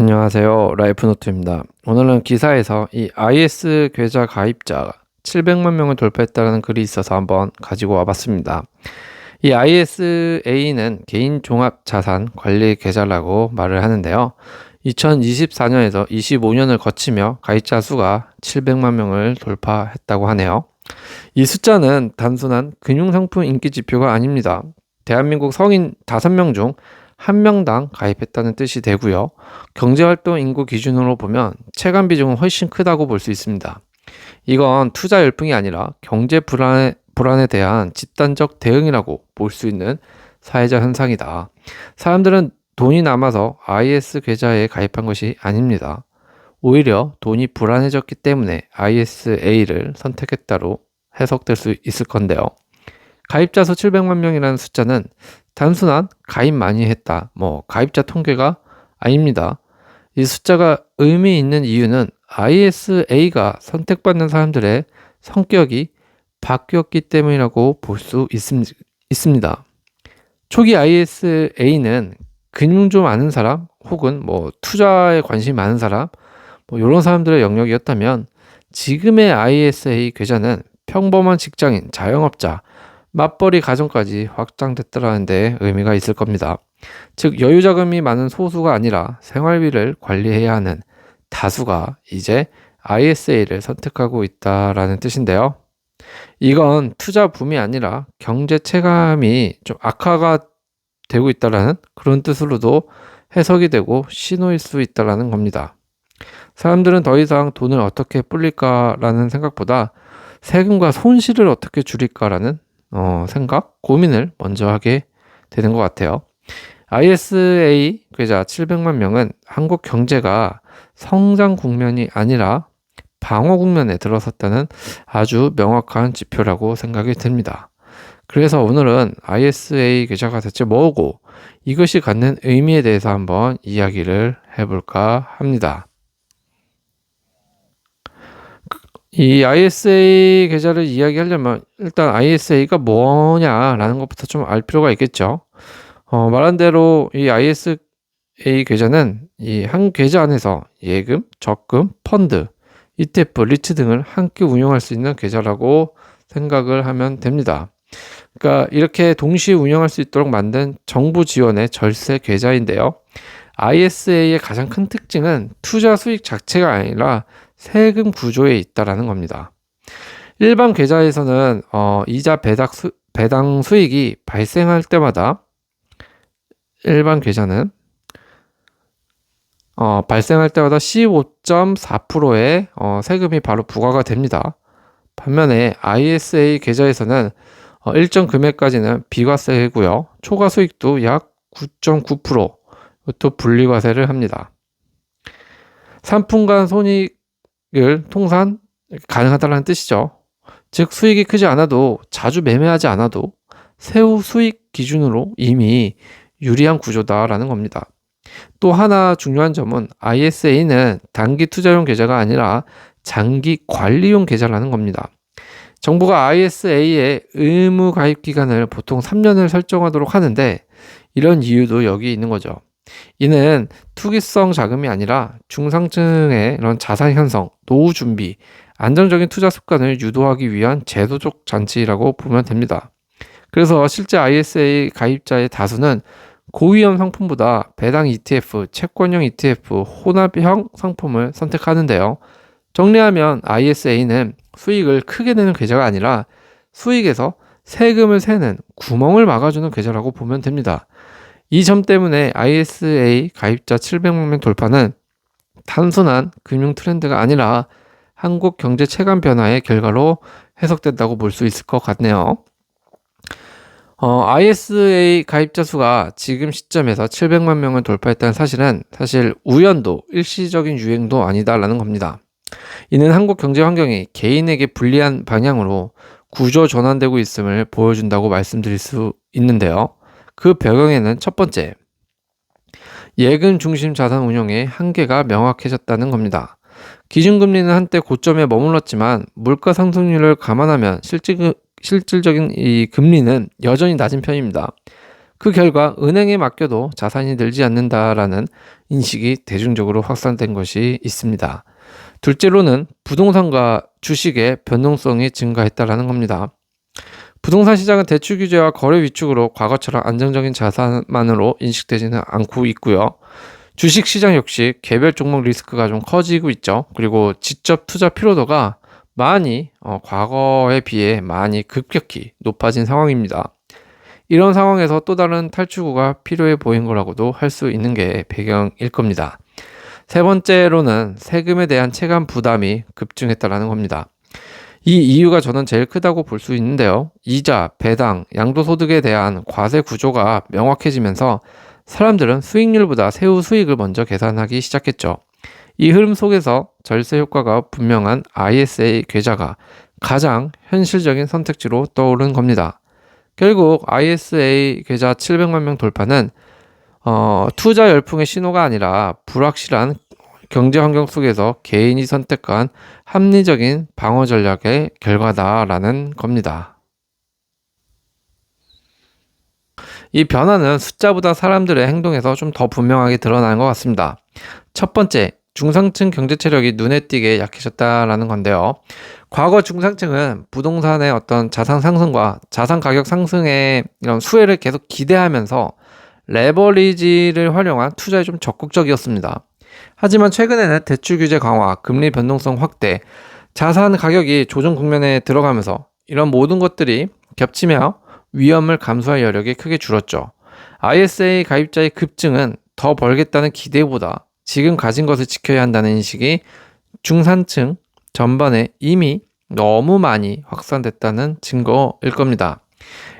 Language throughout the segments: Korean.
안녕하세요. 라이프노트입니다. 오늘은 기사에서 이 IS 계좌 가입자 700만 명을 돌파했다는 글이 있어서 한번 가지고 와봤습니다. 이 ISA는 개인 종합 자산 관리 계좌라고 말을 하는데요. 2024년에서 25년을 거치며 가입자 수가 700만 명을 돌파했다고 하네요. 이 숫자는 단순한 금융상품 인기 지표가 아닙니다. 대한민국 성인 5명 중 한 명당 가입했다는 뜻이 되고요. 경제활동 인구 기준으로 보면 체감 비중은 훨씬 크다고 볼 수 있습니다. 이건 투자 열풍이 아니라 경제 불안에, 불안에 대한 집단적 대응이라고 볼 수 있는 사회적 현상이다. 사람들은 돈이 남아서 IS 계좌에 가입한 것이 아닙니다. 오히려 돈이 불안해졌기 때문에 ISA를 선택했다로 해석될 수 있을 건데요. 가입자 수 700만 명이라는 숫자는 단순한 가입 많이 했다, 뭐 가입자 통계가 아닙니다. 이 숫자가 의미 있는 이유는 ISA가 선택받는 사람들의 성격이 바뀌었기 때문이라고 볼 수 있습니다. 초기 ISA는 근육 좀 아는 사람 혹은 뭐 투자에 관심이 많은 사람 뭐 이런 사람들의 영역이었다면 지금의 ISA 계좌는 평범한 직장인, 자영업자, 맞벌이 가정까지 확장됐다라는 데 의미가 있을 겁니다. 즉 여유 자금이 많은 소수가 아니라 생활비를 관리해야 하는 다수가 이제 ISA를 선택하고 있다라는 뜻인데요. 이건 투자 붐이 아니라 경제 체감이 좀 악화가 되고 있다라는 그런 뜻으로도 해석이 되고 신호일 수 있다라는 겁니다. 사람들은 더 이상 돈을 어떻게 불릴까라는 생각보다 세금과 손실을 어떻게 줄일까라는 어, 생각, 고민을 먼저 하게 되는 것 같아요. ISA 계좌 700만 명은 한국 경제가 성장 국면이 아니라 방어 국면에 들어섰다는 아주 명확한 지표라고 생각이 듭니다. 그래서 오늘은 ISA 계좌가 대체 뭐고 이것이 갖는 의미에 대해서 한번 이야기를 해볼까 합니다. 이 ISA 계좌를 이야기하려면 일단 ISA가 뭐냐라는 것부터 좀 알 필요가 있겠죠. 어, 말한 대로 이 ISA 계좌는 이 한 계좌 안에서 예금, 적금, 펀드, ETF, 리츠 등을 함께 운영할 수 있는 계좌라고 생각을 하면 됩니다. 그러니까 이렇게 동시에 운영할 수 있도록 만든 정부 지원의 절세 계좌인데요. ISA의 가장 큰 특징은 투자 수익 자체가 아니라 세금 구조에 있다라는 겁니다. 일반 계좌에서는 어, 이자 배당, 수, 배당 수익이 발생할 때마다 일반 계좌는 어, 발생할 때마다 15.4%의 어, 세금이 바로 부과가 됩니다. 반면에 ISA 계좌에서는 어, 일정 금액까지는 비과세고요. 초과 수익도 약 9.9%또 분리과세를 합니다. 상품간 손익 을 통산 가능하다는 뜻이죠. 즉 수익이 크지 않아도 자주 매매하지 않아도 세후 수익 기준으로 이미 유리한 구조다라는 겁니다. 또 하나 중요한 점은 ISA는 단기 투자용 계좌가 아니라 장기 관리용 계좌라는 겁니다. 정부가 ISA의 의무 가입 기간을 보통 3년을 설정하도록 하는데 이런 이유도 여기 있는 거죠. 이는 투기성 자금이 아니라 중상층의 이런 자산 형성, 노후 준비, 안정적인 투자 습관을 유도하기 위한 제도적 장치라고 보면 됩니다. 그래서 실제 ISA 가입자의 다수는 고위험 상품보다 배당 ETF, 채권형 ETF, 혼합형 상품을 선택하는데요. 정리하면 ISA는 수익을 크게 내는 계좌가 아니라 수익에서 세금을 세는 구멍을 막아주는 계좌라고 보면 됩니다. 이 점 때문에 ISA 가입자 700만 명 돌파는 단순한 금융 트렌드가 아니라 한국 경제 체감 변화의 결과로 해석된다고 볼 수 있을 것 같네요. 어, ISA 가입자 수가 지금 시점에서 700만 명을 돌파했다는 사실은 사실 우연도 일시적인 유행도 아니다라는 겁니다. 이는 한국 경제 환경이 개인에게 불리한 방향으로 구조 전환되고 있음을 보여준다고 말씀드릴 수 있는데요. 그 배경에는 첫 번째, 예금 중심 자산 운용의 한계가 명확해졌다는 겁니다. 기준금리는 한때 고점에 머물렀지만 물가 상승률을 감안하면 실질, 실질적인 이 금리는 여전히 낮은 편입니다. 그 결과 은행에 맡겨도 자산이 늘지 않는다라는 인식이 대중적으로 확산된 것이 있습니다. 둘째로는 부동산과 주식의 변동성이 증가했다라는 겁니다. 부동산 시장은 대출 규제와 거래 위축으로 과거처럼 안정적인 자산만으로 인식되지는 않고 있고요. 주식 시장 역시 개별 종목 리스크가 좀 커지고 있죠. 그리고 직접 투자 피로도가 많이 어, 과거에 비해 많이 급격히 높아진 상황입니다. 이런 상황에서 또 다른 탈출구가 필요해 보인 거라고도 할 수 있는 게 배경일 겁니다. 세 번째로는 세금에 대한 체감 부담이 급증했다라는 겁니다. 이 이유가 저는 제일 크다고 볼 수 있는데요. 이자, 배당, 양도소득에 대한 과세 구조가 명확해지면서 사람들은 수익률보다 세후 수익을 먼저 계산하기 시작했죠. 이 흐름 속에서 절세 효과가 분명한 ISA 계좌가 가장 현실적인 선택지로 떠오른 겁니다. 결국 ISA 계좌 700만 명 돌파는 어, 투자 열풍의 신호가 아니라 불확실한 경제 환경 속에서 개인이 선택한 합리적인 방어 전략의 결과다라는 겁니다. 이 변화는 숫자보다 사람들의 행동에서 좀 더 분명하게 드러나는 것 같습니다. 첫 번째, 중상층 경제 체력이 눈에 띄게 약해졌다라는 건데요. 과거 중상층은 부동산의 어떤 자산 상승과 자산 가격 상승의 이런 수혜를 계속 기대하면서 레버리지를 활용한 투자에 좀 적극적이었습니다. 하지만 최근에는 대출 규제 강화, 금리 변동성 확대, 자산 가격이 조정 국면에 들어가면서 이런 모든 것들이 겹치며 위험을 감수할 여력이 크게 줄었죠. ISA 가입자의 급증은 더 벌겠다는 기대보다 지금 가진 것을 지켜야 한다는 인식이 중산층 전반에 이미 너무 많이 확산됐다는 증거일 겁니다.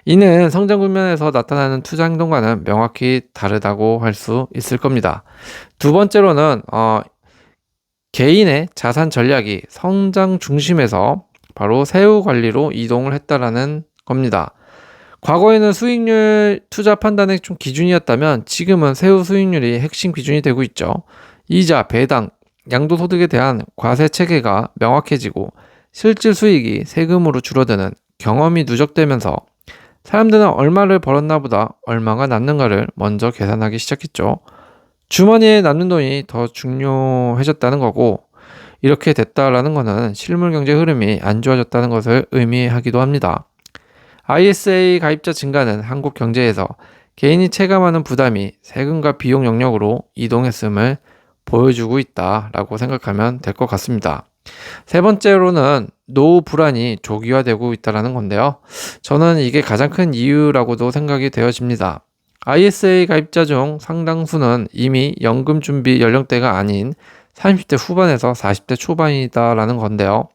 이는 성장 국면에서 나타나는 투자 행동과는 명확히 다르다고 할 수 있을 겁니다. 두 번째로는 어, 개인의 자산 전략이 성장 중심에서 바로 세후 관리로 이동을 했다라는 겁니다. 과거에는 수익률 투자 판단의 좀 기준이었다면 지금은 세후 수익률이 핵심 기준이 되고 있죠. 이자, 배당, 양도소득에 대한 과세 체계가 명확해지고 실질 수익이 세금으로 줄어드는 경험이 누적되면서 사람들은 얼마를 벌었나 보다 얼마가 남는가를 먼저 계산하기 시작했죠. 주머니에 남는 돈이 더 중요해졌다는 거고 이렇게 됐다라는 것은 실물 경제 흐름이 안 좋아졌다는 것을 의미하기도 합니다. ISA 가입자 증가는 한국 경제에서 개인이 체감하는 부담이 세금과 비용 영역으로 이동했음을 보여주고 있다라고 생각하면 될 것 같습니다. 세 번째로는 노후 불안이 조기화되고 있다는 건데요. 저는 이게 가장 큰 이유라고도 생각이 되어집니다. ISA 가입자 중 상당수는 이미 연금 준비 연령대가 아닌 30대 후반에서 40대 초반이다라는 건데요.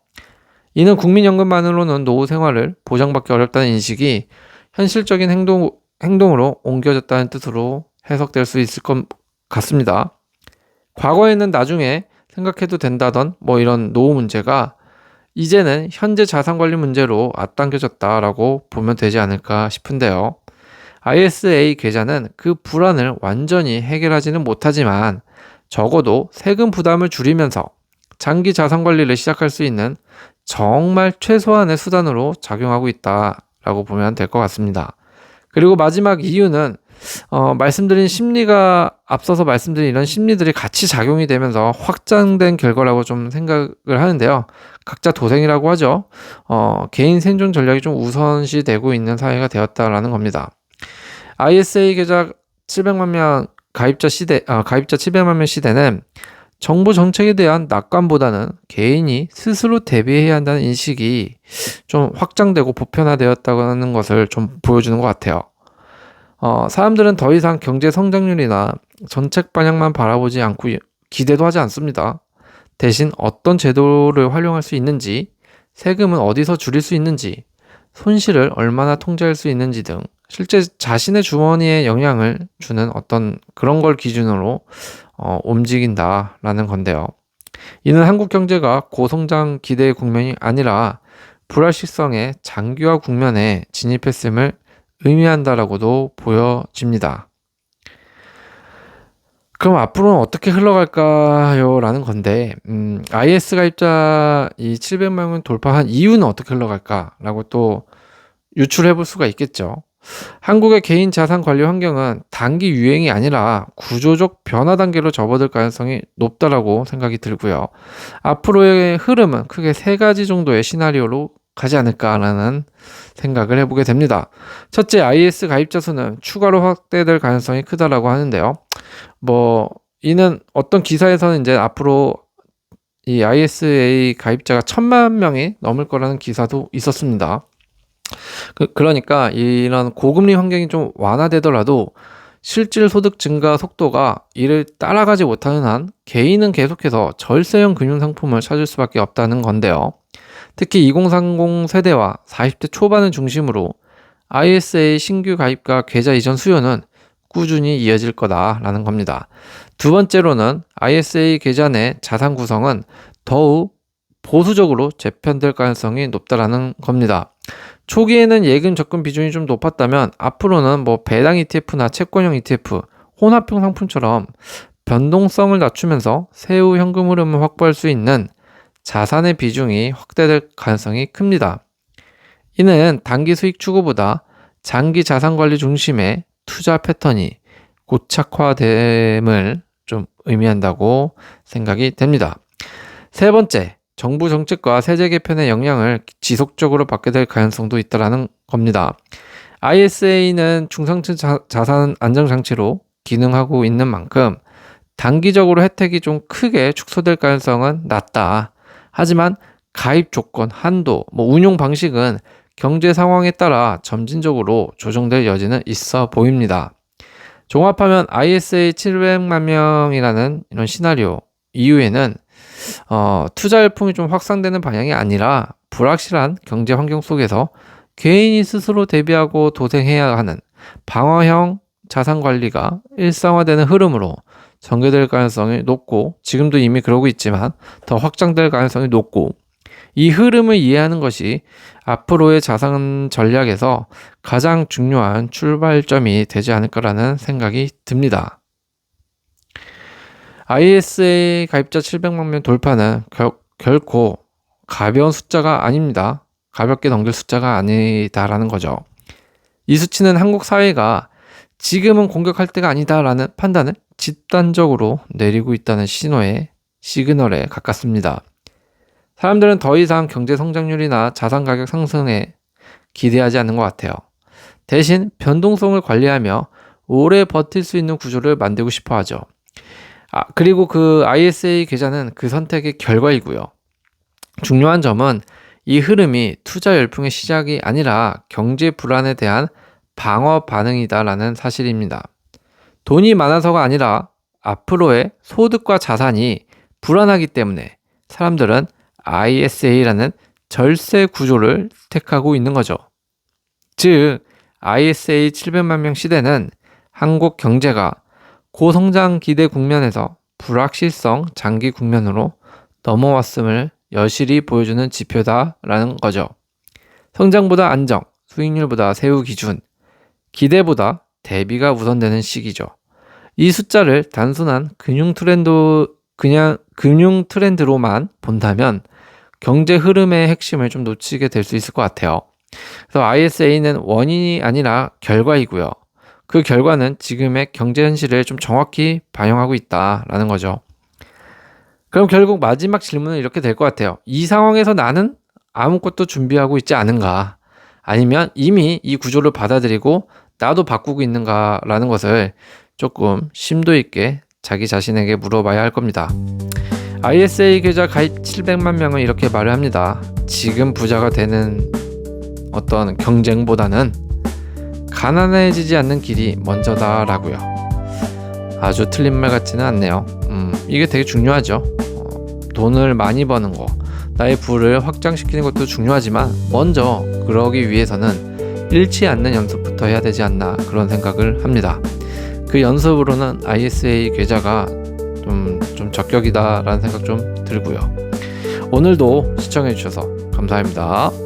이는 국민연금만으로는 노후 생활을 보장받기 어렵다는 인식이 현실적인 행동, 행동으로 옮겨졌다는 뜻으로 해석될 수 있을 것 같습니다. 과거에는 나중에 생각해도 된다던 뭐 이런 노후 문제가 이제는 현재 자산 관리 문제로 앞당겨졌다라고 보면 되지 않을까 싶은데요. ISA 계좌는 그 불안을 완전히 해결하지는 못하지만 적어도 세금 부담을 줄이면서 장기 자산 관리를 시작할 수 있는 정말 최소한의 수단으로 작용하고 있다라고 보면 될 것 같습니다. 그리고 마지막 이유는 어, 말씀드린 심리가 앞서서 말씀드린 이런 심리들이 같이 작용이 되면서 확장된 결과라고 좀 생각을 하는데요. 각자 도생이라고 하죠. 어, 개인 생존 전략이 좀 우선시 되고 있는 사회가 되었다라는 겁니다. ISA 계좌 700만 명 가입자 시대, 아, 가입자 700만 명 시대는 정부 정책에 대한 낙관보다는 개인이 스스로 대비해야 한다는 인식이 좀 확장되고 보편화되었다는 것을 좀 보여주는 것 같아요. 어, 사람들은 더 이상 경제 성장률이나 정책 방향만 바라보지 않고 기대도 하지 않습니다. 대신 어떤 제도를 활용할 수 있는지, 세금은 어디서 줄일 수 있는지, 손실을 얼마나 통제할 수 있는지 등 실제 자신의 주머니에 영향을 주는 어떤 그런 걸 기준으로 어, 움직인다라는 건데요. 이는 한국 경제가 고성장 기대의 국면이 아니라 불확실성의 장기화 국면에 진입했음을 의미한다라고도 보여집니다. 그럼 앞으로는 어떻게 흘러갈까요? 라는 건데, 음, IS 가 입자 이 700만 명 돌파한 이유는 어떻게 흘러갈까라고 또 유출해 볼 수가 있겠죠. 한국의 개인 자산 관리 환경은 단기 유행이 아니라 구조적 변화 단계로 접어들 가능성이 높다라고 생각이 들고요. 앞으로의 흐름은 크게 세 가지 정도의 시나리오로 가지 않을까라는 생각을 해보게 됩니다. 첫째, IS 가입자 수는 추가로 확대될 가능성이 크다라고 하는데요. 뭐, 이는 어떤 기사에서는 이제 앞으로 이 ISA 가입자가 천만 명이 넘을 거라는 기사도 있었습니다. 그, 그러니까 이런 고금리 환경이 좀 완화되더라도 실질 소득 증가 속도가 이를 따라가지 못하는 한 개인은 계속해서 절세형 금융 상품을 찾을 수밖에 없다는 건데요. 특히 2030 세대와 40대 초반을 중심으로 ISA 신규 가입과 계좌 이전 수요는 꾸준히 이어질 거다라는 겁니다. 두 번째로는 ISA 계좌 내 자산 구성은 더욱 보수적으로 재편될 가능성이 높다라는 겁니다. 초기에는 예금 적금 비중이 좀 높았다면 앞으로는 뭐 배당 ETF나 채권형 ETF, 혼합형 상품처럼 변동성을 낮추면서 세후 현금 흐름을 확보할 수 있는 자산의 비중이 확대될 가능성이 큽니다. 이는 단기 수익 추구보다 장기 자산 관리 중심의 투자 패턴이 고착화됨을 좀 의미한다고 생각이 됩니다. 세 번째, 정부 정책과 세제 개편의 영향을 지속적으로 받게 될 가능성도 있다라는 겁니다. ISA는 중상층 자, 산 안정 장치로 기능하고 있는 만큼 단기적으로 혜택이 좀 크게 축소될 가능성은 낮다. 하지만 가입 조건, 한도, 뭐 운용 방식은 경제 상황에 따라 점진적으로 조정될 여지는 있어 보입니다. 종합하면 ISA 700만 명이라는 이런 시나리오 이후에는 어, 투자 열풍이 좀 확산되는 방향이 아니라 불확실한 경제 환경 속에서 개인이 스스로 대비하고 도생해야 하는 방어형 자산 관리가 일상화되는 흐름으로 전개될 가능성이 높고 지금도 이미 그러고 있지만 더 확장될 가능성이 높고 이 흐름을 이해하는 것이 앞으로의 자산 전략에서 가장 중요한 출발점이 되지 않을까라는 생각이 듭니다. ISA 가입자 700만 명 돌파는 결, 결코 가벼운 숫자가 아닙니다. 가볍게 넘길 숫자가 아니다라는 거죠. 이 수치는 한국 사회가 지금은 공격할 때가 아니다라는 판단을 집단적으로 내리고 있다는 신호의 시그널에 가깝습니다. 사람들은 더 이상 경제 성장률이나 자산 가격 상승에 기대하지 않는 것 같아요. 대신 변동성을 관리하며 오래 버틸 수 있는 구조를 만들고 싶어 하죠. 아, 그리고 그 ISA 계좌는 그 선택의 결과이고요. 중요한 점은 이 흐름이 투자 열풍의 시작이 아니라 경제 불안에 대한 방어 반응이다라는 사실입니다. 돈이 많아서가 아니라 앞으로의 소득과 자산이 불안하기 때문에 사람들은 ISA라는 절세 구조를 택하고 있는 거죠. 즉, ISA 700만 명 시대는 한국 경제가 고성장 기대 국면에서 불확실성 장기 국면으로 넘어왔음을 여실히 보여주는 지표다라는 거죠. 성장보다 안정, 수익률보다 세우 기준, 기대보다 대비가 우선되는 시기죠. 이 숫자를 단순한 금융 트렌드, 그냥 금융 트렌드로만 본다면 경제 흐름의 핵심을 좀 놓치게 될 수 있을 것 같아요. 그래서 ISA는 원인이 아니라 결과이고요. 그 결과는 지금의 경제 현실을 좀 정확히 반영하고 있다라는 거죠. 그럼 결국 마지막 질문은 이렇게 될 것 같아요. 이 상황에서 나는 아무것도 준비하고 있지 않은가? 아니면 이미 이 구조를 받아들이고 나도 바꾸고 있는가라는 것을 조금 심도 있게 자기 자신에게 물어봐야 할 겁니다. ISA 계좌 가입 700만 명은 이렇게 말을 합니다. 지금 부자가 되는 어떤 경쟁보다는 가난해지지 않는 길이 먼저다라고요. 아주 틀린 말 같지는 않네요. 음, 이게 되게 중요하죠. 어, 돈을 많이 버는 거, 나의 부를 확장시키는 것도 중요하지만 먼저 그러기 위해서는 잃지 않는 연습부터 해야 되지 않나 그런 생각을 합니다. 그 연습으로는 ISA 계좌가 좀, 좀 적격이다라는 생각 좀 들고요. 오늘도 시청해주셔서 감사합니다.